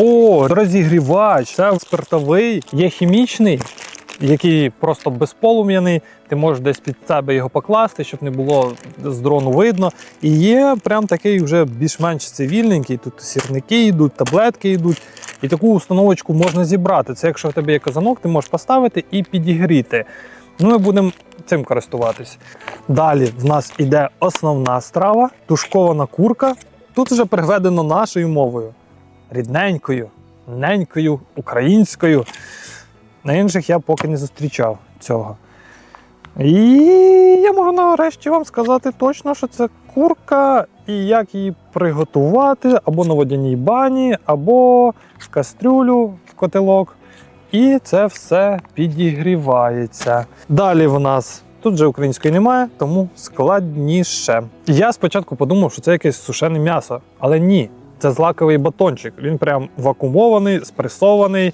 О, розігрівач. Це спиртовий, є хімічний, який просто безполум'яний. Ти можеш десь під себе його покласти, щоб не було з дрону видно. І є прям такий вже більш-менш цивільненький. Тут сірники йдуть, таблетки йдуть. І таку установочку можна зібрати. Це якщо в тебе є казанок, ти можеш поставити і підігріти. Ну, ми будемо цим користуватись. Далі в нас іде основна страва, тушкована курка. Тут вже переведено нашою мовою. Рідненькою, ненькою, українською. На інших я поки не зустрічав цього. І я можу нарешті вам сказати точно, що це курка і як її приготувати або на водяній бані, або в кастрюлю, в котелок. І це все підігрівається. Далі в нас тут вже української немає, тому складніше. Я спочатку подумав, що це якесь сушене м'ясо, але ні. Це злаковий батончик. Він прям вакуумований, спресований.